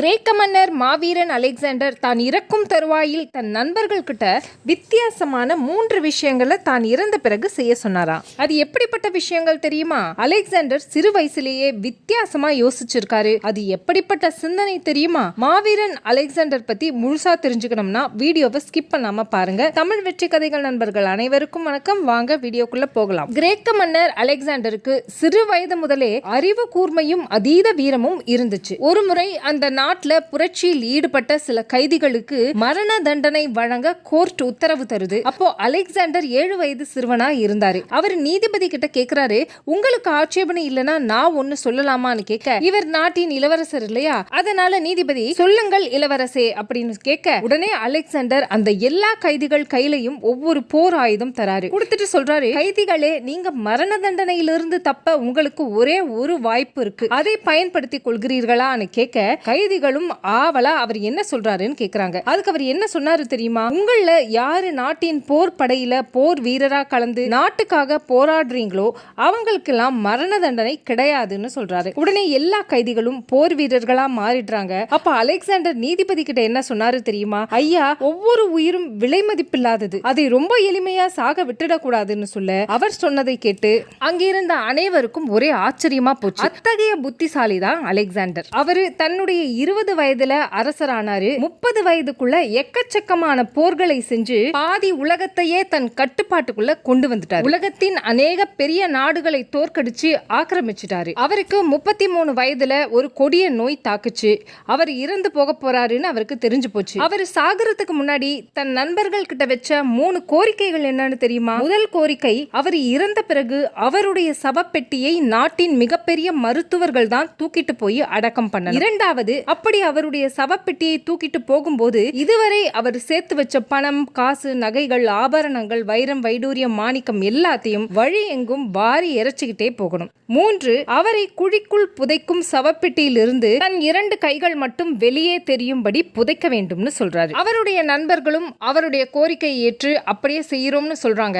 கிரேக்க மன்னர் மாவீரன் அலெக்சாண்டர் தான் இறக்கும் தருவாயில் தன் நண்பர்கள்கிட்ட வித்தியாசமான மூன்று விஷயங்களை தான் இறந்த பிறகு செய்ய சொன்னாராம் அது எப்படிப்பட்ட விஷயங்கள் தெரியுமா? அலெக்சாண்டர் சிறு வயசுலேயே வித்தியாசமா யோசிச்சிருக்காரு. அது எப்படிப்பட்ட சிந்தனை தெரியுமா? மாவீரன் அலெக்சாண்டர் பத்தி முழுசா தெரிஞ்சுக்கணும்னா வீடியோவை ஸ்கிப் பண்ணாம பாருங்க. தமிழ் வெற்றி கதைகள் நண்பர்கள் அனைவருக்கும் வணக்கம். வாங்க வீடியோக்குள்ள போகலாம். கிரேக்க மன்னர் அலெக்சாண்டருக்கு சிறு வயது முதலே அறிவு கூர்மையும் அதீத வீரமும் இருந்துச்சு. ஒரு முறை அந்த நாட்டில் புரட்சியில் ஈடுபட்ட சில கைதிகளுக்கு மரண தண்டனை வழங்க கோர்ட் உத்தரவு தருது. அப்போ அலெக்சாண்டர் ஏழு வயது சிறுவனா இருந்தாரு. அவர் நீதிபதி கிட்ட கேக்குறாரு உங்களுக்கு ஆட்சேபனை இல்லைன்னா நான் ஒன்னு சொல்லலாமான்னு கேட்க இவர் நாட்டின் இளவரசர் இல்லையா? அதனால நீதிபதி சொல்லுங்கள் இளவரசே அப்படின்னு கேட்க உடனே அலெக்சாண்டர் அந்த எல்லா கைதிகள் கையிலையும் ஒவ்வொரு போர் ஆயுதம் தராரு. கொடுத்துட்டு சொல்றாரு கைதிகளே நீங்க மரண தண்டனையிலிருந்து தப்ப உங்களுக்கு ஒரே ஒரு வாய்ப்பு இருக்கு. அதை பயன்படுத்தி கொள்கிறீர்களான்னு கேட்க கைதி கைதிகளும் ஆவலா அவர் என்ன சொல்றாருன்னு கேக்குறாங்க. அதுக்கு அவர் என்ன சொன்னாரு தெரியுமா? உங்கள யாரு நாட்டின் போர் படையில போர் வீரரா கலந்து நாட்டுக்காக போராடுறீங்களோ அவங்களுக்கெல்லாம் மரண தண்டனை கிடையாதுன்னு சொல்றாரு. உடனே எல்லா கைதிகளும் போர் வீரர்களா மாறிடுறாங்க. அப்ப அலெக்சாண்டர் நீதிபதி கிட்ட என்ன சொன்னாரு தெரியுமா? ஐயா ஒவ்வொரு உயிரும் விலை மதிப்பில்லாதது. அதை ரொம்ப எளிமையா சாக விட்டுடக்கூடாதுன்னு சொல்ல அவர் சொன்னதை கேட்டு அங்கிருந்த அனைவருக்கும் ஒரே ஆச்சரியமா போச்சு. அத்தகைய புத்திசாலி தான் அலெக்சாண்டர். அவரு தன்னுடைய இருபது வயதுல அரசரானாரு. முப்பது வயதுக்குள்ள எக்கச்சக்கமான போர்களை செஞ்சு பாதி உலகத்தையே தன் கட்டுப்பாட்டுக்குள்ள கொண்டு வந்துட்டார். உலகத்தின் அநேக பெரிய நாடுகளை தோற்கடிச்சு ஆக்கிரமிச்சிட்டாரு. அவருக்கு முப்பத்தி மூணு வயதுல ஒரு கொடிய நோய் தாக்குச்சு. அவர் இறந்து போக போறாருன்னு அவருக்கு தெரிஞ்சு போச்சு. அவர் சாகறதுக்கு முன்னாடி தன் நண்பர்கள் கிட்ட வச்ச மூணு கோரிக்கைகள் என்னன்னு தெரியுமா? முதல் கோரிக்கை அவர் இறந்த பிறகு அவருடைய சவப்பெட்டியை நாட்டின் மிகப்பெரிய மருத்துவர்கள் தான் தூக்கிட்டு போய் அடக்கம் பண்ண இரண்டாவது அப்படி அவருடைய சவப்பெட்டியை தூக்கிட்டு போகும்போது இதுவரை அவர் சேர்த்து வச்ச பணம் காசு நகைகள் ஆபரணங்கள் வைரம் வைடூரியம் மாணிக்கம் எல்லாத்தையும் வழி எங்கும் வாரி இறைச்சிக்கிட்டே போகணும். மூன்று அவரை குழிக்குள் புதைக்கும் சவப்பெட்டியிலிருந்து தன் இரண்டு கைகள் மட்டும் வெளியே தெரியும்படி புதைக்க வேண்டும்னு சொல்றாரு. அவருடைய நண்பர்களும் அவருடைய கோரிக்கையை ஏற்று அப்படியே செய்யறோம்னு சொல்றாங்க.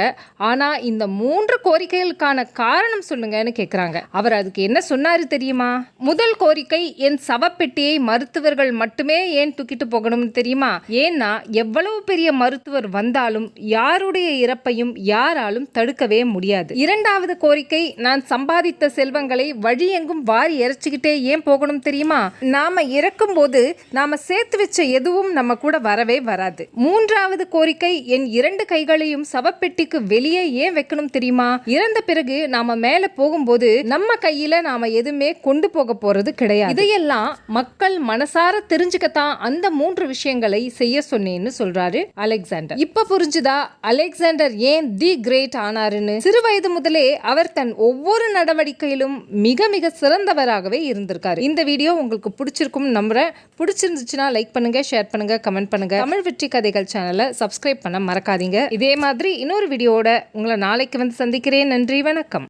ஆனா இந்த மூன்று கோரிக்கைகளுக்கான காரணம் சொல்லுங்கன்னு கேக்குறாங்க. அவர் அதுக்கு என்ன சொன்னாரு தெரியுமா? முதல் கோரிக்கை என் சவப்பெட்டியை மருத்துவர்கள் மட்டுமே ஏன் தூக்கிட்டு போகணும்னு தெரியுமா? ஏன்னா எவ்வளவு பெரிய மருத்துவர் வந்தாலும் யாருடைய இறப்பையும் யாராலும் தடுக்கவே முடியாது. இரண்டாவது கோரிக்கை நான் சம்பாதித்த செல்வங்களை வழியெங்கும் வாரி இறைச்சிக்கிட்டே ஏன் போகணும் தெரியுமா? நாம இறக்கும் போது நாம சேர்த்து வச்ச எதுவும் நம்ம கூட வரவே வராது. மூன்றாவது கோரிக்கை என் இரண்டு கைகளையும் சவப்பெட்டிக்கு வெளியே ஏன் வைக்கணும் தெரியுமா? இறந்த பிறகு நாம மேல போகும்போது நம்ம கையில நாம எதுவுமே கொண்டு போக போறது கிடையாது. இதையெல்லாம் மக்கள் மனசார தெரிஞ்சுக்கத்தான் அந்த மூன்று விஷயங்களை செய்ய சொன்னேன்னு சொல்றாரு அலெக்சாண்டர். இப்ப புரிஞ்சுதா அலெக்சாண்டர் ஏன் தி கிரேட் ஆனாருன்னு? சிறு வயது முதலே அவர் தன் ஒவ்வொரு நடவடிக்கையிலும் மிக மிக சிறந்தவராகவே இருந்திருக்காரு. இந்த வீடியோ உங்களுக்கு பிடிச்சிருக்கும் நம்புறேன். பிடிச்சிருந்துச்சுன்னா லைக் பண்ணுங்க ஷேர் பண்ணுங்க கமெண்ட் பண்ணுங்க. தமிழ் வெற்றி கதைகள் சேனலை சப்ஸ்கிரைப் பண்ண மறக்காதீங்க. இதே மாதிரி இன்னொரு வீடியோட உங்களை நாளைக்கு வந்து சந்திக்கிறேன். நன்றி வணக்கம்.